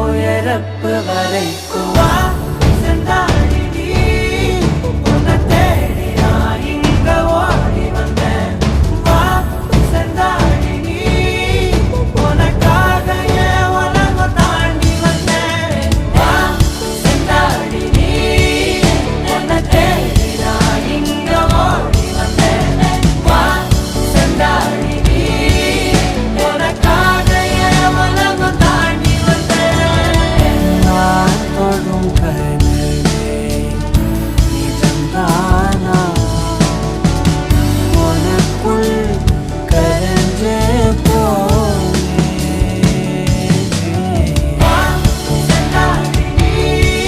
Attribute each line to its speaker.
Speaker 1: உயரப்பு வரைக்கும் time